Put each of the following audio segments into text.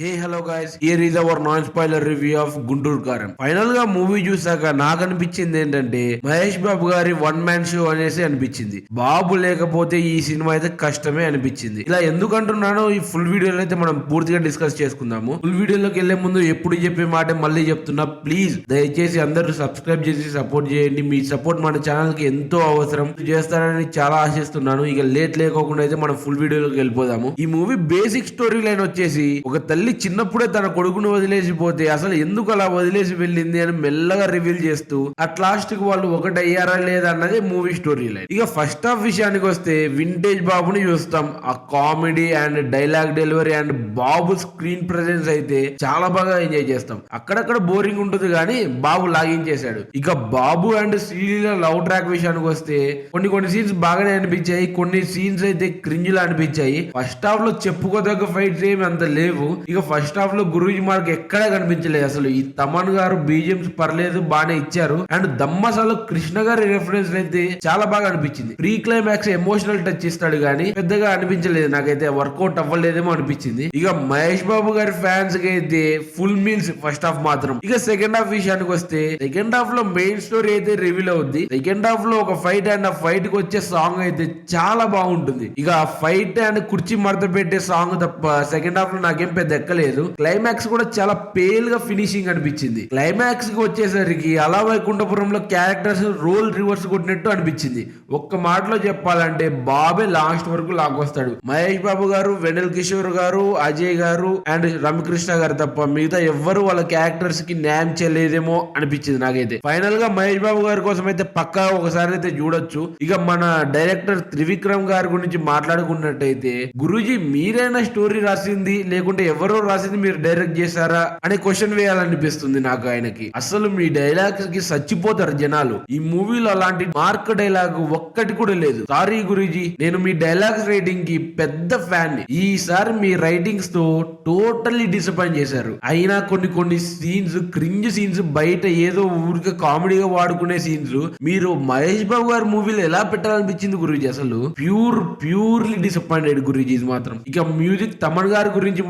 Hey hello guys here is our non spoiler review of Guntur Kaaram ఫైనల్గా movie చూసాక నాకు అనిపించింది ఏంటంటే మహేష్ బాబు గారి వన్ మ్యాన్ షో అనేసి అనిపించింది. బాబు లేకపోతే ఈ సినిమా అయితే కష్టమే అనిపించింది. ఇలా ఎందుకు అంటున్నానో ఈ ఫుల్ వీడియోలో అయితే మనం పూర్తిగా డిస్కస్ చేసుకుందాము. ఫుల్ వీడియోలోకి వెళ్ళే ముందు ఎప్పుడు చెప్పే మాట మళ్ళీ చెప్తున్నా. ప్లీజ్ దయచేసి అందరూ సబ్స్క్రైబ్ చేసి సపోర్ట్ చేయండి. మీ సపోర్ట్ మన ఛానల్కి ఎంతో అవసరం. చేస్తారని చాలా ఆశిస్తున్నాను. ఇక లేట్ లేకోకుండా అయితే మనం ఫుల్ వీడియోలోకి వెళ్ళిపోదాము. ఈ మూవీ బేసిక్ స్టోరీ లైన్ వచ్చేసి ఒక తల్లి చిన్నప్పుడే తన కొడుకును వదిలేసి పోతే అసలు ఎందుకు అలా వదిలేసి వెళ్ళింది అని మెల్లగా రివీల్ చేస్తూ అట్ లాస్ట్కి వాళ్ళు ఒకటయ్యారా లేదా? అన్నది మూవీ స్టోరీ లైన్ ఇక ఫస్ట్ హాఫ్ విషయానికి వస్తే వింటేజ్ బాబుని చూస్తాం. ఆ comedy and dialogue delivery and Babu screen presence అయితే చాలా బాగా ఎంజాయ్ చేస్తాం. అక్కడక్కడ బోరింగ్ ఉంటుంది కానీ బాబు లాగించేశాడు ఇక Babu and Sreeleela love track విషయానికి వస్తే కొన్ని కొన్ని సీన్స్ బాగానే అనిపించాయి. కొన్ని సీన్స్ అయితే క్రింజ్ లా అనిపించాయి. ఫస్ట్ హాఫ్లో చెప్పుకోదగ్గ ఫైట్స్ ఏమి అంత లేవు. ఇక ఫస్ట్ హాఫ్లో గురూజీ మనకు ఎక్కడా కనిపించలేదు. అసలు ఈ తమన్ గారు బీజిఎంస్ పర్లేదు బాగానే ఇచ్చారు. అండ్ దమ్మసాలో కృష్ణ గారి రెఫరెన్స్ అయితే చాలా బాగా అనిపించింది. ప్రీ క్లైమాక్స్ ఎమోషనల్ టచ్ ఇస్తాడు కానీ పెద్దగా అనిపించలేదు. నాకైతే వర్కౌట్ అవ్వలేదేమో అనిపించింది. ఇక మహేష్ బాబు గారి ఫ్యాన్స్కి అయితే ఫుల్ మీల్స్ ఫస్ట్ హాఫ్ మాత్రం. ఇక సెకండ్ హాఫ్ విషయానికి వస్తే సెకండ్ హాఫ్లో మెయిన్ స్టోరీ అయితే రివీల్ అవుద్ది. సెకండ్ హాఫ్లో ఒక ఫైట్ అండ్ ఆ ఫైట్కి వచ్చే సాంగ్ అయితే చాలా బాగుంటుంది. ఇక ఫైట్ అండ్ కుర్చీ మడత పెట్టే సాంగ్ తప్ప సెకండ్ హాఫ్లో నాకేం పెద్ద ఎక్కలేదు క్లైమాక్స్ కూడా చాలా పేల్గా ఫినిషింగ్ అనిపించింది. క్లైమాక్స్కి వచ్చేసరికి అలా వైకుంఠపురంలో క్యారెక్టర్స్ రోల్ రివర్స్ కొట్టినట్టు అనిపించింది. ఒక్క మాటలో చెప్పాలంటే బాబే లాస్ట్ వరకు లాగొస్తాడు. మహేష్ బాబు గారు వెనల్ కిషోర్ గారు అజయ్ గారు అండ్ రమకృష్ణ గారు తప్ప మిగతా ఎవ్వరు వాళ్ళ క్యారెక్టర్స్కి న్యాయం చేయలేదేమో అనిపించింది నాకైతే. ఫైనల్గా మహేష్ బాబు గారి కోసం అయితే పక్కా ఒకసారి అయితే చూడొచ్చు. ఇక మన డైరెక్టర్ త్రివిక్రమ్ గారి గురించి మాట్లాడుకున్నట్టయితే గురుజీ మీరైనా స్టోరీ రాసింది లేకుంటే ఎవరు రాసింది మీరు డైరెక్ట్ చేశారా అనే క్వశ్చన్ వేయాలనిపిస్తుంది నాకు ఆయనకి. అసలు మీ డైలాగ్స్కి చచ్చిపోతారు జనాలు. ఈ మూవీలో అలాంటి మార్క్ డైలాగ్ ఒక్కటి కూడా లేదు. సారీ గురూజీ నేను మీ డైలాగ్స్ రైటింగ్కి పెద్ద ఫ్యాన్ ఈసారి మీ రైటింగ్స్తో టోటల్లీ డిసప్పాయింట్ చేశారు. అయినా కొన్ని కొన్ని సీన్స్ క్రింజ్ సీన్స్ బయట ఏదో ఊరికే కామెడీగా వాడుకునే సీన్స్ మీరు మహేష్ బాబు గారి మూవీలో ఎలా పెట్టాలనిపించింది గురూజీ అసలు? ప్యూర్ ప్యూర్లీ డిసప్పాయింటెడ్ గురూజీ మాత్రం. ఇక మ్యూజిక్ తమన్ గారి గురించి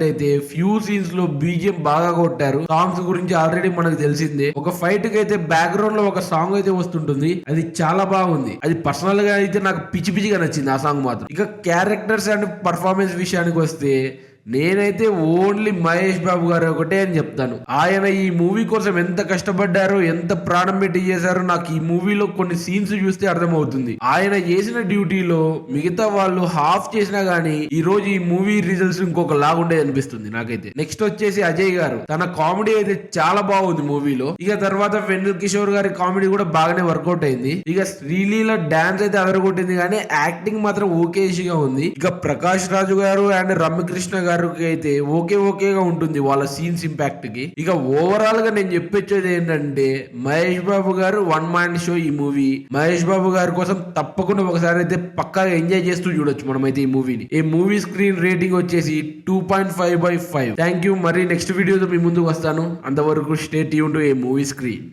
మాట్లాడినట్టయితే ఫ్యూ సీన్స్లో బీజిఎం బాగా కొట్టారు. సాంగ్స్ గురించి ఆల్రెడీ మనకు తెలిసిందే. ఒక ఫైట్కి అయితే బ్యాక్గ్రౌండ్లో ఒక సాంగ్ అయితే వస్తుంటుంది. అది చాలా బాగుంది. అది పర్సనల్గా అయితే నాకు పిచ్చి పిచ్చిగా నచ్చింది ఆ సాంగ్ మాత్రం. ఇక క్యారెక్టర్స్ అండ్ పర్ఫార్మెన్స్ విషయానికి వస్తే నేనైతే ఓన్లీ మహేష్ బాబు గారు ఒకటే అని చెప్తాను. ఆయన ఈ మూవీ కోసం ఎంత కష్టపడ్డారో ఎంత ప్రాణం పెట్టి చేశారో నాకు ఈ మూవీలో కొన్ని సీన్స్ చూస్తే అర్థమవుతుంది. ఆయన చేసిన డ్యూటీలో మిగతా వాళ్ళు హాఫ్ చేసినా గానీ ఈ రోజు ఈ మూవీ రిజల్ట్స్ ఇంకొక లాగుండే అనిపిస్తుంది నాకైతే. నెక్స్ట్ వచ్చేసి అజయ్ గారు. తన కామెడీ అయితే చాలా బాగుంది మూవీలో. ఇక తర్వాత వెన్నెల్ కిషోర్ గారి కామెడీ కూడా బాగానే వర్కౌట్ అయింది. ఇక శ్రీలీల డాన్స్ అయితే అదరగొట్టింది కానీ యాక్టింగ్ మాత్రం ఓకేషిగా ఉంది. ఇక ప్రకాష్ రాజు గారు అండ్ రమ్యకృష్ణ గారు గారికి అయితే ఓకే ఓకేగా ఉంటుంది వాళ్ళ సీన్స్ ఇంపాక్ట్కి. ఇక ఓవరాల్గా నేను చెప్పొచ్చేది ఏంటంటే Mahesh Babu garu one man show ఈ మూవీ మహేష్ బాబు గారి కోసం తప్పకుండా ఒకసారి అయితే పక్కాగా ఎంజాయ్ చేస్తూ చూడొచ్చు మనం అయితే ఈ మూవీని ఈ మూవీ స్క్రీన్ రేటింగ్ వచ్చేసి two point five by five thank you మరి నెక్స్ట్ వీడియోతో మీ ముందుకు వస్తాను. అంతవరకు stay tune to a movie screen